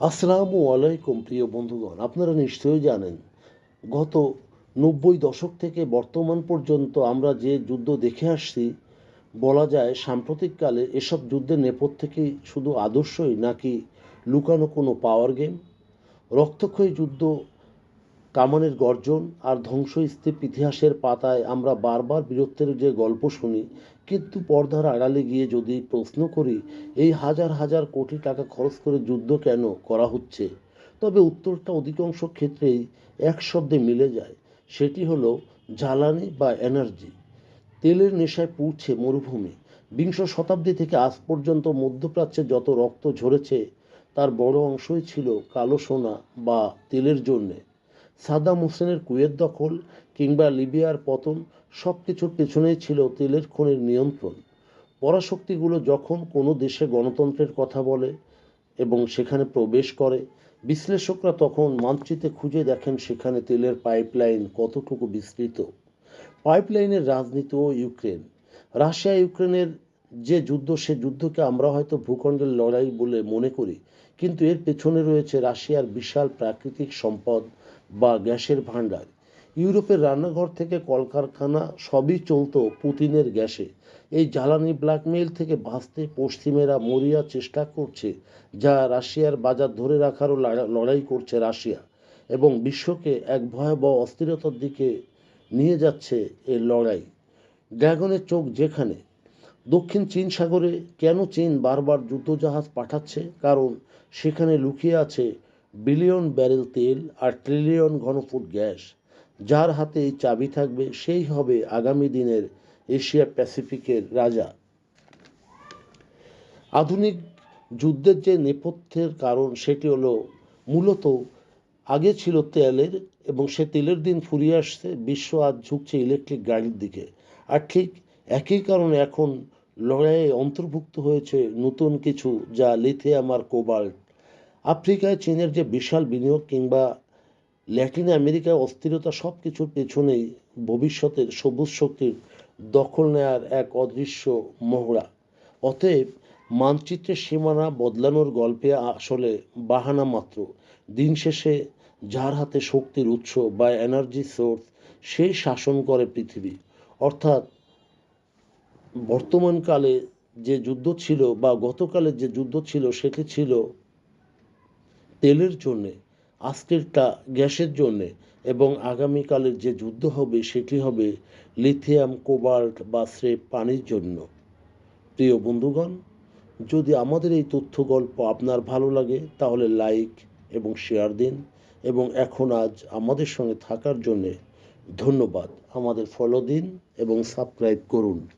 আসসালামু আলাইকুম, প্রিয় বন্ধুগণ। আপনারা নিশ্চয়ই জানেন, গত নব্বই দশক থেকে বর্তমান পর্যন্ত আমরা যে যুদ্ধ দেখে আসছি, বলা যায় সাম্প্রতিককালে এসব যুদ্ধের নেপথ্যে কি শুধু আদর্শই নাকি লুকানো কোনো পাওয়ার গেম রক্তক্ষয়ী যুদ্ধ কামানের গর্জন আর ধ্বংসস্তূপ ইতিহাসের পাতায় আমরা বারবার বীরত্বের যে গল্প শুনি, কিন্তু পর্দার আড়ালে গিয়ে যদি প্রশ্ন করি, এই হাজার হাজার কোটি টাকা খরচ করে যুদ্ধ কেন করা হচ্ছে? তবে উত্তরটা অধিকাংশ ক্ষেত্রেই এক শব্দে মিলে যায়, সেটি হলো জ্বালানি বা এনার্জি। তেলের নেশায় পুড়ছে মরুভূমি। বিংশ শতাব্দী থেকে আজ পর্যন্ত মধ্যপ্রাচ্যে যত রক্ত ঝরেছে, তার বড় অংশই ছিল কালো সোনা বা তেলের জন্যে। সাদ্দাম হোসেনের কুয়েত দখল কিংবা লিবিয়ার পতন সব কিছুর পেছনেই ছিল তেলের খনির নিয়ন্ত্রণ। পরাশক্তিগুলো যখন কোনো দেশে গণতন্ত্রের কথা বলে এবং সেখানে প্রবেশ করে, বিশ্লেষকরা তখন মানচিত্রে খুঁজে দেখেন সেখানে তেলের পাইপলাইন কতটুকু বিস্তৃত। পাইপলাইনের রাজনীতি ও ইউক্রেন। রাশিয়া, ইউক্রেনের যে যুদ্ধ, সে যুদ্ধকে আমরা হয়তো ভূখণ্ডের লড়াই বলে মনে করি, কিন্তু এর পেছনে রয়েছে রাশিয়ার বিশাল প্রাকৃতিক সম্পদ বা গ্যাসের ভাণ্ডার। ইউরোপের রান্নাঘর থেকে কলকারখানা সবই চলতো পুতিনের গ্যাসে। এই জ্বালানি ব্ল্যাকমেইল থেকে বাঁচতে পশ্চিমেরা মরিয়া চেষ্টা করছে, যা রাশিয়ার বাজার ধরে রাখারও লড়াই করছে রাশিয়া এবং বিশ্বকে এক ভয়াবহ অস্থিরতার দিকে নিয়ে যাচ্ছে এই লড়াই। ড্রাগনের চোখ যেখানে, দক্ষিণ চীন সাগরে কেন চীন বারবার যুদ্ধজাহাজ পাঠাচ্ছে? কারণ সেখানে লুকিয়ে আছে বিলিয়ন ব্যারেল তেল আর ট্রিলিয়ন ঘনফুট গ্যাস, যার হাতে এই চাবি থাকবে সেই হবে আগামী দিনের এশিয়া প্যাসিফিকের রাজা। আধুনিক যুদ্ধের যে নেপথ্যের কারণ, সেটি হলো মূলত আগে ছিল তেলের এবং সে তেলের দিন ফুরিয়ে আসছে, বিশ্ব আজ ঝুঁকছে ইলেকট্রিক গাড়ির দিকে। আর ঠিক একই কারণে এখন লড়াইয়ে অন্তর্ভুক্ত হয়েছে নতুন কিছু, যা লিথিয়াম আর কোবাল্ট। আফ্রিকায় চীনের যে বিশাল বিনিয়োগ কিংবা ল্যাটিন আমেরিকায় অস্থিরতা সব কিছুর পেছনেই ভবিষ্যতের সবুজ শক্তির দখল নেয়ার এক অদৃশ্য মহড়া। অতএব মানচিত্রের সীমানা বদলানোর গল্পে আসলে বাহানা মাত্র। দিন শেষে যার হাতে শক্তির উৎস বা এনার্জি সোর্স সেই শাসন করে পৃথিবী। অর্থাৎ বর্তমানকালে যে যুদ্ধ ছিল বা গতকালের যে যুদ্ধ ছিল, সেটি ছিল তেলের জন্যে আজকেরটা গ্যাসের জন্যে এবং আগামীকালের যে যুদ্ধ হবে সেটি হবে লিথিয়াম, কোবাল্ট বা স্রেফ পানির জন্য। প্রিয় বন্ধুগণ, যদি আমাদের এই তথ্য গল্প আপনার ভালো লাগে, তাহলে লাইক এবং শেয়ার দিন এবং এখন আজ আমাদের সঙ্গে থাকার জন্যে ধন্যবাদ। আমাদের ফলো দিন এবং সাবস্ক্রাইব করুন।